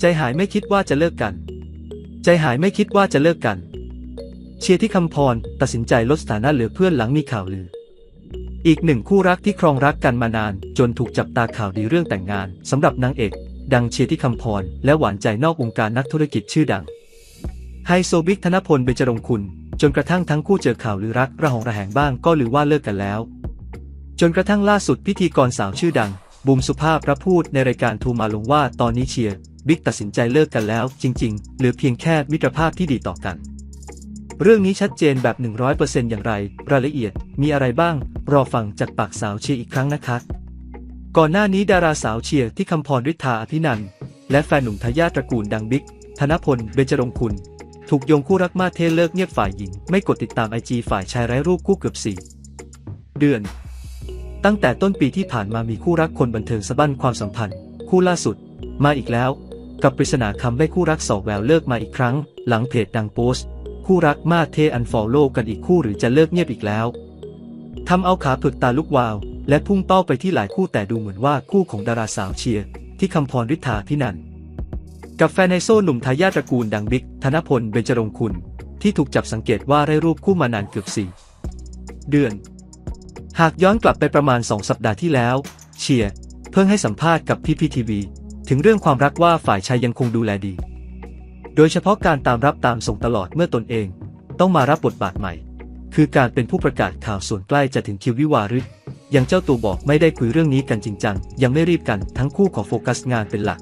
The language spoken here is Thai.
ใจหายไม่คิดว่าจะเลิกกัน ใจหายไม่คิดว่าจะเลิกกัน เชียร์ที่คำพรตัดสินใจลดสถานะเหลือเพื่อนหลังมีข่าวลือ อีกหนึ่งคู่รักที่ครองรักกันมานาน จนถูกจับตาข่าวดีเรื่องแต่งงานสำหรับนางเอก ดังเชียร์ที่คำพรและหวานใจนอกวงการนักธุรกิจชื่อดังไฮโซบิ๊กธนพลเบญจรงคุณ จนกระทั่งทั้งคู่เจอข่าวลือรักระหองระแหงบ้างก็ลือว่าเลิกกันแล้ว จนกระทั่งล่าสุดพิธีกรสาวชื่อดัง บูมสุภาพรับพูดในรายการทูมาลงว่าตอนนี้เชียร์บิ๊กตัดสินใจเลิกกันแล้ว จริงๆหลือเพียงแค่มิตรภาพที่ดีต่อกัน เรื่องนี้ชัดเจนแบบ 100%อย่างไร รายละเอียดมีอะไรบ้าง รอฟังจากปากสาวเชียร์อีกครั้งนะคะ ก่อนหน้านี้ดาราสาวเชียร์ที่คำพรฤทธาอภินันและแฟนหนุ่มทายาทตระกูลดังบิ๊กธนพลเบญจรงคุณ ถูกโยงคู่รักมาเทเลิกเงียบฝ่ายหญิง ไม่กดติดตามไอจีฝ่ายชายไร้รูปคู่เกือบสี่เดือน ตั้งแต่ต้นปีที่ผ่านมามีคู่รักคนบันเทิงสะบั้นความสัมพันธ์ คู่ล่าสุด มาอีกแล้ว กับปริศนาคำให้คู่รักสอบแววเลิกมาอีกครั้ง หลังเพจดังโพสต์ คู่รักมาเทอันฟอลโล่กันอีกคู่หรือจะเลิกเงียบอีกแล้วทำเอาขาผึกตาลุกวาว และพุ่งเป้าไปที่หลายคู่แต่ดูเหมือนว่าคู่ของดาราสาวเชียร์ที่คำพรฤทธาพินันกับแฟนไฮโซหนุ่มทายาทตระกูลดังบิ๊กธนพลเบญจรงคุณ ที่ถูกจับสังเกตว่าได้รูปคู่มานานเกือบสี่เดือน หากย้อนกลับไปประมาณ 2 สัปดาห์ที่แล้ว เชียร์เพิ่งให้สัมภาษณ์กับพีพีทีวีถึงเรื่องความรักว่าฝ่ายชายยังคงดูแลดี โดยเฉพาะการตามรับตามส่งตลอดเมื่อตนเอง ต้องมารับบทบาทใหม่ คือการเป็นผู้ประกาศข่าวส่วนใกล้จะถึงคิววิวาหรือยังเจ้าตัวบอกไม่ได้คุยเรื่องนี้กันจริงจังยังไม่รีบกันทั้งคู่ขอโฟกัสงานเป็นหลัก